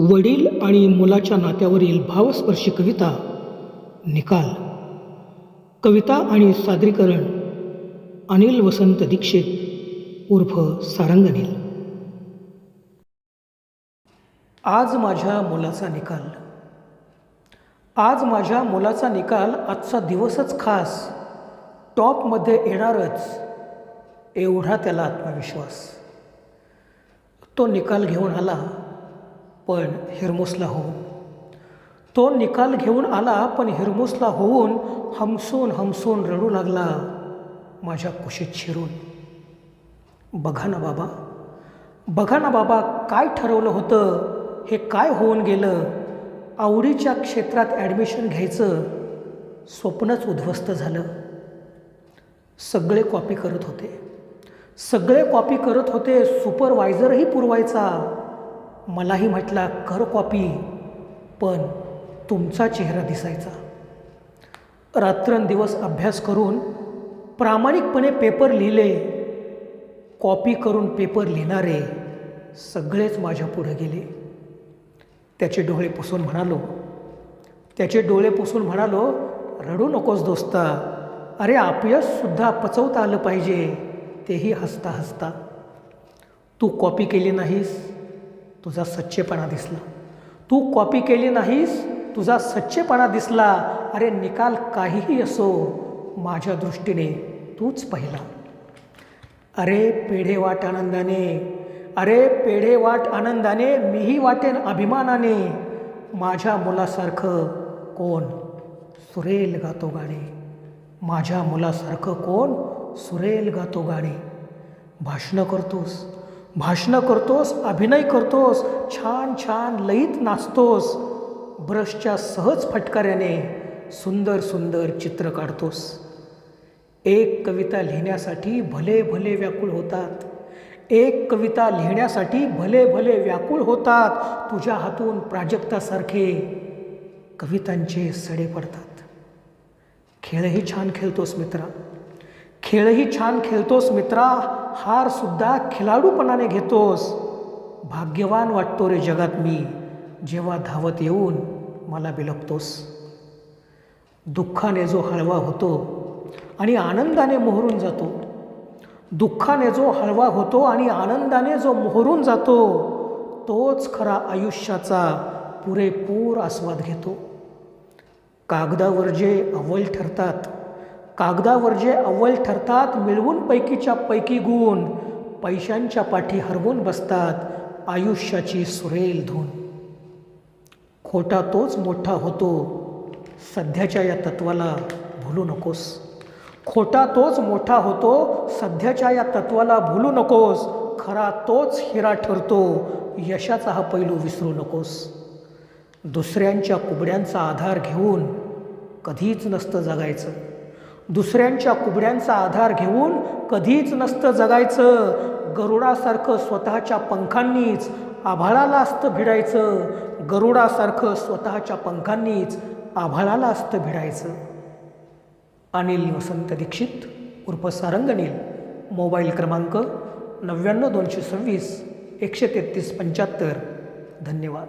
वडील आणि मुलाच्या नात्यावरील भावस्पर्शी कविता निकाल. कविता आणि सादरीकरण अनिल वसंत दीक्षित उर्फ सारंगनील. आज माझ्या मुलाचा निकाल. आज माझ्या मुलाचा निकाल आजचा दिवसच खास. टॉपमध्ये येणारच एवढा त्याला आत्मविश्वास. तो निकाल घेऊन आला. पण हिरमुसला होऊन. तो निकाल घेऊन आला पण हिरमुसला होऊन हमसून हमसून रडू लागला. माझ्या कुशीत शिरून. बघा ना बाबा बघा ना बाबा काय ठरवलं होतं? हे काय होऊन गेलं? आवडीच्या क्षेत्रात ॲडमिशन घ्यायचं स्वप्नच उद्ध्वस्त झालं. सगळे कॉपी करत होते. सगळे कॉपी करत होते सुपरवायझरही पुरवायचा. मलाही म्हटला कर कॉपी पण तुमचा चेहरा दिसायचा. रात्रंदिवस अभ्यास करून प्रामाणिकपणे पेपर लिहिले. कॉपी करून पेपर लिहिणारे सगळेच माझ्या पुढे गेले. त्याचे डोळे पुसून म्हणालो त्याचे डोळे पुसून म्हणालो रडू नकोस दोस्ता अरे अपयशसुद्धा पचवता आलं पाहिजे तेही हसता हसता तू कॉपी केली नाहीस तुझा सच्चेपणा दिसला. तू कॉपी केली नाहीस तुझा सच्चेपणा दिसला. अरे निकाल काहीही असो माझ्या दृष्टीने तूच पहिला. अरे पेढे वाट आनंदाने अरे पेढे वाट आनंदाने मीही वाटेन अभिमानाने. माझ्या मुलासारखं कोण सुरेल गातो गाणे? माझ्या मुलासारखं कोण सुरेल गातो गाणे? भाषणं करतोस भाषणं करतोस अभिनय करतोस छान छान लईत नाचतोस ब्रशच्या सहज फटकाऱ्याने सुंदर सुंदर चित्र काढतोस. एक कविता लिहिण्यासाठी भले भले व्याकुळ होतात. एक कविता लिहिण्यासाठी भले भले व्याकुळ होतात. तुझ्या हातून प्राजक्तासारखे कवितांचे सडे पडतात. खेळही छान खेळतोस मित्रा. खेळही छान खेळतोस मित्रा. हारसुद्धा खिलाडूपणाने घेतोस. भाग्यवान वाटतो रे जगात मी. जेव्हा धावत येऊन मला बिलपतोस. दुःखाने जो हळवा होतो आणि आनंदाने मोहरून जातो. दुःखाने जो हळवा होतो आणि आनंदाने जो मोहरून जातो तोच खरा आयुष्याचा पुरेपूर आस्वाद घेतो. कागदावर जे अव्वल ठरतात कागदावर जे अव्वल ठरतात मिळवून पैकीच्या पैकी गुण पैशांच्या पाठी हरवून बसतात आयुष्याची सुरेल धून. खोटा तोच मोठा होतो सध्याच्या या तत्वाला भुलू नकोस. खोटा तोच मोठा होतो सध्याच्या या तत्वाला भुलू नकोस. खरा तोच हिरा ठरतो यशाचा हा पैलू विसरू नकोस. दुसऱ्यांच्या कुबड्यांचा आधार घेऊन कधीच नसतं जगायचं. दुसऱ्यांच्या कुबड्यांचा आधार घेऊन कधीच नसतं जगायचं. गरुडासारखं स्वतःच्या पंखांनीच आभाळाला असतं भिडायचं. गरुडासारखं स्वतःच्या पंखांनीच आभाळाला असतं भिडायचं. अनिल वसंत दीक्षित उर्फ सारंगनील मोबाईल क्रमांक नव्याण्णव दोनशे सव्वीस एकशे तेहतीस पंच्याहत्तर. धन्यवाद.